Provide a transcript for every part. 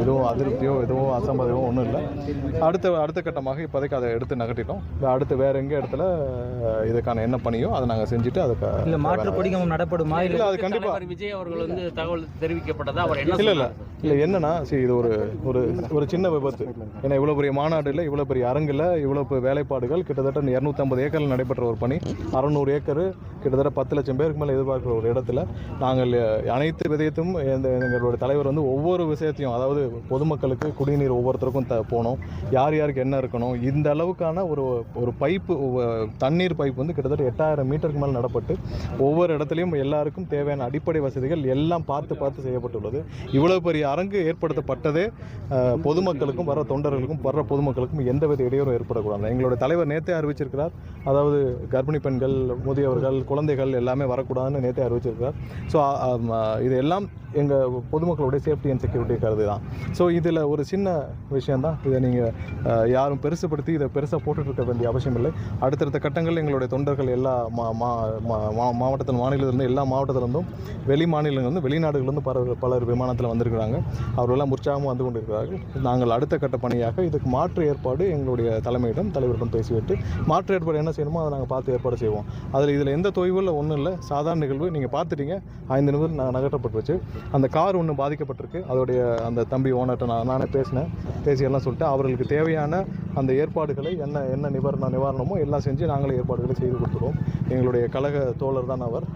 எதுவும் அதிருப்தியோ எதுவும் அசம்பாதமோ ஒன்றும் இல்லை. அடுத்த அடுத்த கட்டமாக இப்போதைக்கு அதை எடுத்து நகட்டிட்டோம் அடுத்து வேற எங்கே இடத்துல இதுக்கான என்ன பணியோ அதை நாங்கள் செஞ்சுட்டு அதுக்கு இல்ல மாற்று கொடிக்கம்பம் நடப்படுமா? இல்ல அது கண்டிப்பாக விஜய் அவர்கள் வந்து தகவல் தெரிவிக்கப்பட்டதா? அவர் என்ன இல்லை இல்லை? இல்லை என்னன்னா சரி இது ஒரு ஒரு ஒரு சின்ன விபத்து. ஏன்னா இவ்வளோ பெரிய மாநாடு இல்லை இவ்வளோ பெரிய அரங்கில் இவ்வளோ வேலைப்பாடுகள் கிட்டத்தட்ட இரநூத்தம்பது ஏக்கரில் நடைபெற்ற ஒரு பணி. அறநூறு ஏக்கர் கிட்டத்தட்ட பத்து லட்சம் பேருக்கு மேலே எதிர்பார்க்குற ஒரு இடத்துல நாங்கள் அனைத்து விதயத்தும் இந்த எங்களோட தலைவர் வந்து ஒவ்வொரு விஷயத்தையும் அதாவது பொதுமக்களுக்கு குடிநீர் ஒவ்வொருத்தருக்கும் த போகணும். யார் யாருக்கு என்ன இருக்கணும்? இந்த அளவுக்கான ஒரு ஒரு பைப்பு தண்ணீர் பைப் வந்து கிட்டத்தட்ட எட்டாயிரம் மீட்டருக்கு மேலே நடப்பட்டு ஒவ்வொரு இடத்துலையும் எல்லாருக்கும் தேவையான அடிப்படை வசதிகள் எல்லாம் பார்த்து பார்த்து செய்யப்பட்டுள்ளது. இவ்வளவு பெரிய அரங்கு ஏற்படுத்தப்பட்டதே பொதுமக்களுக்கும் வர தொண்டர்களுக்கும் வர பொதுமக்களுக்கும் எந்தவித இடையூறும் ஏற்படக்கூடாது. எங்களுடைய தலைவர் நேத்தே அறிவிச்சிருக்கிறார். அதாவது கர்ப்பிணி பெண்கள் முதியவர்கள் குழந்தைகள் எல்லாமே வரக்கூடாதுன்னு நேத்தே அறிவிச்சிருக்கிறார். ஸோ இது எல்லாம் எங்கள் பொதுமக்களுடைய சேஃப்டி அண்ட் செக்யூரிட்டி கருது தான். ஸோ இதில் ஒரு சின்ன விஷயந்தான் இதை நீங்கள் யாரும் பெருசுப்படுத்தி இதை பெருசாக போட்டுட்டு இருக்க வேண்டிய அவசியம் இல்லை. அடுத்தடுத்த கட்டங்களில் எங்களுடைய தொண்டர்கள் எல்லா மா மா மா- மா- மாவட்டத்தில் மாநிலத்திலிருந்து எல்லா மாவட்டத்திலிருந்தும் வெளி மாநிலங்கள்லேருந்து வெளிநாடுகளிலிருந்து பல பலர் விமானத்தில் வந்திருக்கிறாங்க. அவர்களெல்லாம் உற்சாகமாக வந்து கொண்டிருக்கிறார்கள். நாங்கள் அடுத்த கட்ட பணியாக இதுக்கு மாற்று ஏற்பாடு எங்களுடைய தலைமையிடம் தலைவரிடம் பேசிவிட்டு மாற்று ஏற்பாடு என்ன செய்யணுமோ அதை நாங்கள் பார்த்து ஏற்பாடு செய்வோம். அதில் இதில் எந்த தொய்வும் இல்லை ஒன்றும் இல்லை. சாதாரண நிகழ்வு. நீங்கள் பார்த்துட்டீங்க. ஐந்து நிமிடம் ந- நகர்த்தப்பட்டுருச்சு அந்த கார் ஒன்று பாதிக்கப்பட்டிருக்கு. அதோடைய அந்த தம்பி ஓனர்கிட்ட நான் நானே பேசினேன். பேசி எல்லாம் சொல்லிட்டு அவர்களுக்கு தேவையான அந்த ஏற்பாடுகளை என்ன என்ன நிவாரண நிவாரணமோ எல்லாம் செஞ்சு நாங்களே ஏற்பாடுகளை செய்து கொடுத்துருவோம். எங்களுடைய கழக தோழர் தான் அவர்.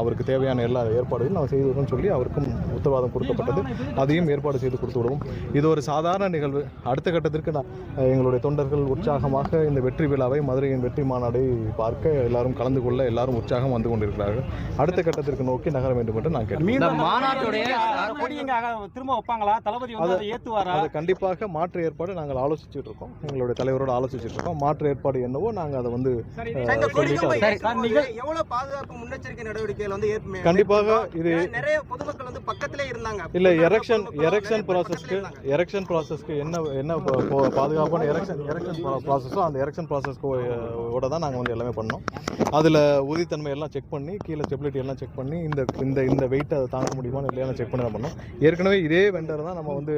அவருக்கு தேவையான எல்லா ஏற்பாடுகளும் நாங்கள் செய்து விடுறோம்னு சொல்லி அவருக்கும் உத்தரவாதம் கொடுக்கப்பட்டது. அதையும் ஏற்பாடு செய்து கொடுத்து விடுவோம். இது ஒரு சாதாரண நிகழ்வு. அடுத்த கட்டத்திற்கு நான் எங்களுடைய தொண்டர்கள் உற்சாகமாக இந்த வெற்றி விழாவை மதுரையின் வெற்றி மாநாடை பார்க்க எல்லாரும் கலந்து கொள்ள எல்லாரும் உற்சாகம் வந்து கொண்டிருக்கிறார்கள். அடுத்த கட்டத்திற்கு நோக்கி நகர வேண்டும் என்று நான் கேட்டேன் திரும்ப வைப்பாங்களா? தளபதி வந்து அதை ஏத்துவாரா? அது கண்டிப்பாக மாற்று ஏற்பாடு நாங்கள் ஆலோசிச்சுட்டு இருக்கோம். எங்களுடைய தலைவரோட ஆலோசிச்சுட்டு இருக்கோம். மாற்று ஏற்பாடு என்னவோ நாங்கள் அதை வந்து எவ்வளவு பாதுகாப்பு முன்னெச்சரிக்கை நடவடிக்கைகள் வந்து கண்டிப்பாக இது நிறைய பொதுமக்கள் வந்து பக்கத்திலே இருந்தாங்க. இல்ல எரெக்ஷன் வந்து ப்ராசஸ்க்கு. எரெக்ஷன் ப்ராசஸ்க்கு என்ன என்ன பாதுகாப்பான எரெக்ஷன் எரெக்ஷன் ப்ராசஸோ அந்த எரெக்ஷன் ப்ராசஸ்க்கு ஓட தான் நாங்கள் வந்து எல்லாமே பண்ணோம். அதில் உறுதித்தன்மை எல்லாம் செக் பண்ணி கீழே ஸ்டெபிலிட்டி எல்லாம் செக் பண்ணி இந்த இந்த இந்த வெயிட்டை அதை தாங்க முடியுமான்னு இல்லையா செக் பண்ணி தான் பண்ணோம். ஏற்கனவே இதே வெண்டர் தான் நம்ம வந்து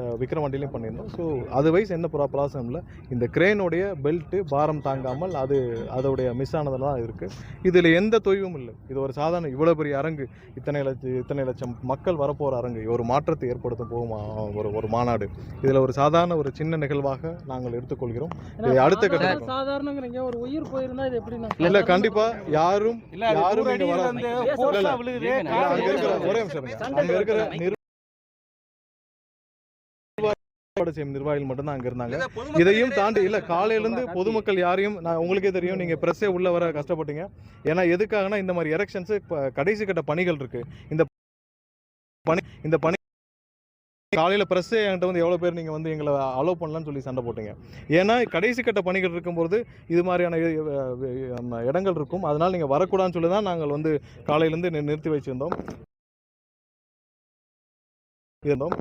அஹ், விக்ரவாண்டிலையும் பண்ணியிருந்தோம். ஸோ அது வைஸ் எந்த ப்ரா ப்ராசம் இல்லை இந்த கிரேனுடைய பெல்ட்டு பாரம் தாங்காமல் அது அதோடைய மிஸ் ஆனதில் தான் இருக்குது இதில் எந்த தொய்வும் இல்லை. இது ஒரு சாதாரண இவ்வளோ பெரிய அரங்கு. இத்தனை லட்சம் இத்தனை லட்சம் மக்கள் வரப்போகிற அரங்கு. ஒரு மாற்றத்தை ஏற்படுத்தும் போகும் ஒரு ஒரு மாநாடு. இதில் ஒரு சாதாரண ஒரு சின்ன நிகழ்வாக நாங்கள் எடுத்துக்கொள்கிறோம். இதை அடுத்த கட்டம் சாதாரணங்கிறீங்க ஒரு உயிர் போயிருந்தா இது எப்படின்னா இல்லை கண்டிப்பாக யாரும் யாரும் இங்க வர- ஒரே நிமிஷம். அங்க இருக்கிற நிர்வாக செய்யும் நிர்வாகிகள் மட்டும்தான் அங்க இருந்தாங்க. இதையும் தாண்டி இல்ல இருந்தாங்க. காலையில இருந்து பொதுமக்கள் யாரையும் நான் உங்களுக்கே தெரியும் நீங்க பிரஸ்ஸே உள்ள வர கஷ்டப்பட்டீங்க. ஏன்னா எதுக்காகனா இந்த மாதிரி எலெக்ஷன்ஸ் கடைசி கட்ட பணிகள் இருக்கு. இந்த பணி இந்த பணி காலையில பிரஸ்ஸே என்கிட்ட வந்து எவ்வளவு பேர் நீங்க வந்து எங்களை அலோவ் பண்ணலாம்னு சொல்லி சண்டை போட்டீங்க. ஏன்னா கடைசி கட்ட பணிகள் இருக்கும்போது இது மாதிரியான இடங்கள் இருக்கும். அதனால நீங்க வரக்கூடாதுன்னு சொல்லி தான் நாங்கள் வந்து காலையில இருந்து நி- நிறுத்தி வச்சிருந்தோம். இருந்தோம்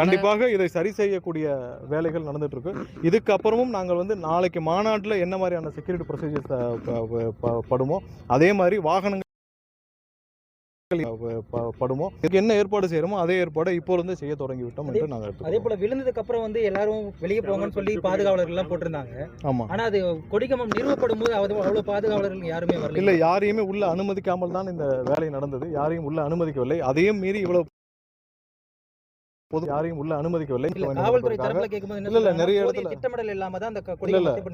கண்டிப்பாக இதை சரி செய்யக்கூடிய வேலைகள் நடந்துட்டு இருக்கு இதுக்கு அப்புறமும் நாங்கள் வந்து நாளைக்கு மாநாட்டில் என்ன மாதிரியான செக்யூரிட்டி ப்ரொசீஜர்ஸ் படுமோ அதே மாதிரி வாகனங்கள் படுமோ என்ன ஏற்பாடு செய்யறோமோ அதே ஏற்பாடை இப்போ இருந்து செய்ய தொடங்கி விட்டோம் என்று நாங்கள் அதே போல விழுந்ததுக்கு அப்புறம் வந்து எல்லாரும் வெளியே போங்கன்னு சொல்லி பாதுகாவலர்கள் எல்லாம் போட்டிருந்தாங்க. ஆமா. ஆனா அது கொடிக்கம்பம் நிறுவப்படும் போது அவ்வளவு அவ்வளவு பாதுகாவலர்கள் யாருமே வரல இல்ல யாரையுமே உள்ள அனுமதிக்காமல் தான் இந்த வேலை நடந்தது. யாரையும் உள்ள அனுமதிக்கவில்லை. அதையும் மீறி இவ்வளவு பொது யாரையும் உள்ள அனுமதிக்கவில்லை. இல்ல இல்ல, நிறைய இடத்துல- திட்டமிடல் இல்லாம தான் அந்த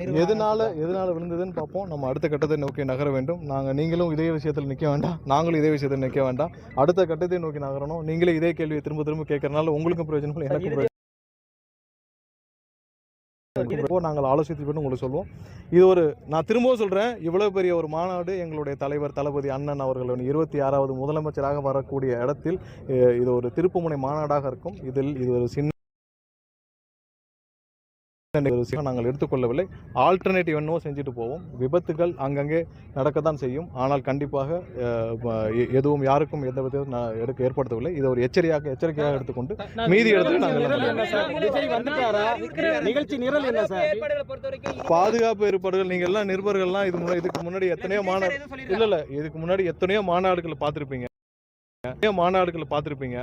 எதனால எதனால விழுந்ததுன்னு பார்ப்போம். நம்ம அடுத்த கட்டத்தை நோக்கி நகர வேண்டும். நாங்க நீங்களும் இதே விஷயத்தில் நிக்க வேண்டாம். நாங்களும் இதே விஷயத்தில் நிக்க வேண்டாம். அடுத்த கட்டத்தை நோக்கி நகரணும். நீங்களே இதே கேள்வியை திரும்ப திரும்ப கேட்கறதுனால உங்களுக்கும் பிரயோஜனம் எனக்கும் பிரயோஜனம் நாங்கள் ஆலோசித்து பண்ணி உங்களுக்கு சொல்லுவோம் இது ஒரு நான் திரும்பவும் சொல்றேன் இவ்வளவு பெரிய ஒரு மாநாடு எங்களுடைய தலைவர் தளபதி அண்ணன் அவர்கள் இருபத்தி ஆறாவது முதலமைச்சராக வரக்கூடிய இடத்தில் இது ஒரு திருப்புமுனை மாநாடாக இருக்கும். இதில் இது ஒரு சின்ன விஷயம் நாங்கள் எடுத்துக்கொள்ளவில்லை. ஆல்டர்னேட்டிவ் என்னவோ செஞ்சுட்டு போவோம். விபத்துகள் அங்கங்கே நடக்கத்தான் செய்யும். ஆனால் கண்டிப்பாக எதுவும் யாருக்கும் எந்த விதத்தையும் நான் எடுக்க ஏற்படுத்தவில்லை. இதை ஒரு எச்சரிக்கையாக எச்சரிக்கையாக எடுத்துக்கொண்டு மீதி இடத்துல நாங்கள்? நிகழ்ச்சி நிரல் என்ன சார்? பாதுகாப்பு ஏற்பாடுகள் நீங்கள் எல்லாம் நிருபர்கள்லாம் இது இதுக்கு முன்னாடி எத்தனையோ மாநாடு இல்ல? இல்ல. இதுக்கு முன்னாடி எத்தனையோ மாநாடுகளை பார்த்துருப்பீங்க. எத்தனையோ மாநாடுகளை பார்த்துருப்பீங்க.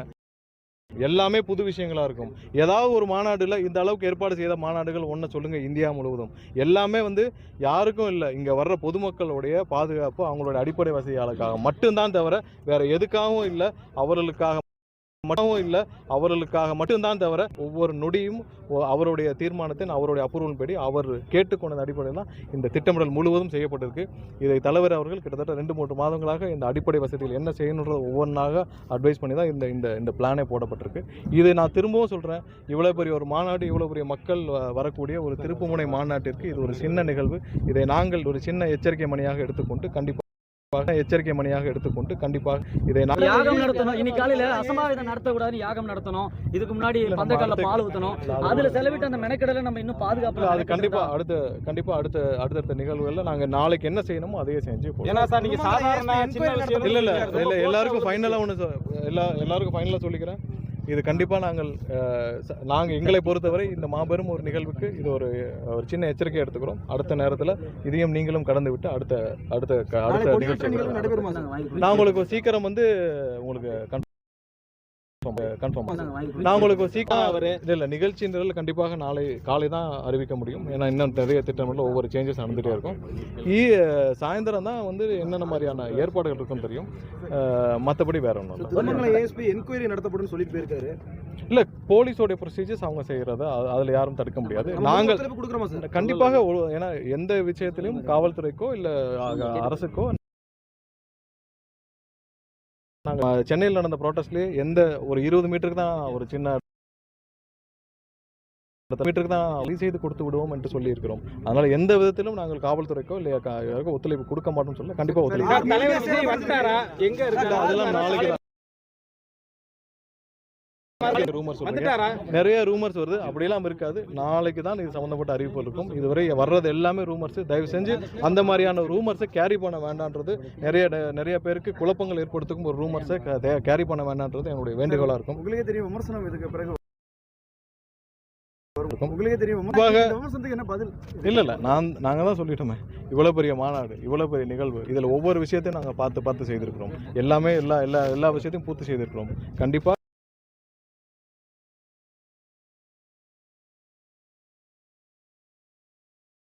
எல்லாமே புது விஷயங்களா இருக்கும். ஏதாவது ஒரு மாநாடுல இந்த அளவுக்கு ஏற்பாடு செய்த மாநாடுகள் ஒன்று சொல்லுங்க இந்தியா முழுவதும். எல்லாமே வந்து யாருக்கும் இல்லை. இங்க வர்ற பொதுமக்களுடைய பாதுகாப்பு அவங்களுடைய அடிப்படை வசதிகளுக்காக மட்டும்தான் தவிர வேற எதுக்காகவும் இல்லை. அவர்களுக்காக மட்டும் இல்லை அவர்களுக்காக மட்டும்தான் தவிர ஒவ்வொரு நொடியும் அவருடைய தீர்மானத்தின் அவருடைய அப்ரூவல் படி அவர் கேட்டுக்கொண்ட அடிப்படையில் தான் இந்த திட்டமிடல் முழுவதும் செய்யப்பட்டிருக்கு. இதை தலைவர் அவர்கள் கிட்டத்தட்ட ரெண்டு மூன்று மாதங்களாக இந்த அடிப்படை வசதிகள் என்ன செய்யணுன்றது ஒவ்வொன்றாக அட்வைஸ் பண்ணி தான் இந்த இந்த இந்த பிளானே போடப்பட்டிருக்கு. இதை நான் திரும்பவும் சொல்கிறேன் இவ்வளோ பெரிய ஒரு மாநாடு இவ்வளோ பெரிய மக்கள் வ- வரக்கூடிய ஒரு திருப்புமுனை மாநாட்டிற்கு இது ஒரு சின்ன நிகழ்வு. இதை நாங்கள் ஒரு சின்ன எச்சரிக்கை மணியாக எடுத்துக்கொண்டு கண்டிப்பாக எச்சரிக்கை மணியாக எடுத்துக்கொண்டு கண்டிப்பாக இதை நான் யாகம் நடத்தணும். இன்னைக்கு காலையில அசம்பாவிதம் நடத்தக்கூடாதுன்னு யாகம் நடத்தணும். இதுக்கு முன்னாடி பந்தக்கால பால் ஊத்தணும். அதுல செலவிட்டு அந்த மெனக்கடலை நம்ம இன்னும் பாதுகாப்பு அது கண்டிப்பா அடுத்த கண்டிப்பா அடுத்த அடுத்தடுத்த நிகழ்வுகள்ல நாங்க நாளைக்கு என்ன செய்யணுமோ அதையே செஞ்சு போடுவோம். ஏன்னா சார் நீங்க சாதாரண சின்ன விஷயம் இல்ல இல்ல இல்ல எல்லாருக்கும் ஃபைனலா ஒன்று எல்லா எல்லாருக்கும் ஃபைனலா சொல்லிக்கிறேன். இது கண்டிப்பா நாங்கள் அஹ், ச- நாங்க எங்களை பொறுத்தவரை இந்த மாபெரும் ஒரு நிகழ்வுக்கு இது ஒரு ஒரு சின்ன எச்சரிக்கை எடுத்துக்கிறோம். அடுத்த நேரத்துல இதையும் நீங்களும் கடந்து விட்டு அடுத்த அடுத்த அடுத்த நிகழ்ச்சி நான் உங்களுக்கு சீக்கிரம் வந்து உங்களுக்கு கன்ஃபார்ம் கன்ஃபார்ம் நான் உங்களுக்கு சீக்கிரம் இல்ல இல்ல நிகழ்ச்சி நிரல் கண்டிப்பாக நாளை காலை தான் அறிவிக்க முடியும். ஏன்னா இன்னும் நிறைய திட்டமிடல ஒவ்வொரு சேஞ்சஸ் நடந்துட்டே இருக்கும். ஈ சாயந்தரம் தான் வந்து என்னென்ன மாதிரியான ஏற்பாடுகள் இருக்குன்னு தெரியும். மற்றபடி வேற ஒன்றும் ஏஎஸ்பி என்கொயரி நடத்தப்படும் சொல்லிட்டு போயிருக்காரு. இல்ல போலீஸோடைய ப்ரொசீஜர்ஸ் அவங்க செய்யறத அது- அதுல யாரும் தடுக்க முடியாது. நாங்கள் கண்டிப்பாக ஏன்னா எந்த விஷயத்திலும் காவல்துறைக்கோ இல்ல அரசுக்கோ நாங்க சென்னையில் நடந்த ப்ரோட்டஸ்ட்லயே எந்த ஒரு இருபது மீட்டருக்கு தான் ஒரு சின்ன மீட்டருக்கு தான் வழி செய்து கொடுத்து விடுவோம் என்று சொல்லி இருக்கிறோம் அதனால எந்த விதத்திலும் நாங்கள் காவல்துறைக்கோ இல்லை யாருக்கோ ஒத்துழைப்பு கொடுக்க மாட்டோம்னு சொல்ல கண்டிப்பா ஒத்துழைப்பு அதெல்லாம் நாளைக்கு நிறைய ரூமர்ஸ் வருது. அப்படியெல்லாம் இருக்காது. நாளைக்கு தான் இது சம்மந்தப்பட்ட அறிவிப்பு இருக்கும். இதுவரை வர்றது எல்லாமே ரூமர்ஸ் தயவு செஞ்சு அந்த மாதிரியான ரூமர்ஸை கேரி பண்ண வேண்டான்றது நிறைய நிறைய பேருக்கு குழப்பங்கள் ஏற்படுத்துக்கும் ஒரு ரூமர்ஸை கேரி பண்ண வேண்டான்றது என்னுடைய வேண்டுகோளா இருக்கும். உங்களுக்கே தெரியும் விமர்சனம் இதுக்கு பிறகு. உங்களுக்கே தெரியும் என்ன பதில்? இல்ல இல்ல. நான் நாங்க தான் சொல்லிட்டோமே. இவ்வளவு பெரிய மாநாடு இவ்வளவு பெரிய நிகழ்வு இதுல ஒவ்வொரு விஷயத்தையும் நாங்க பார்த்து பார்த்து செய்திருக்கிறோம். எல்லாமே எல்லா எல்லா எல்லா விஷயத்தையும் பூர்த்தி செய்திருக்கிறோம். கண்டிப்பா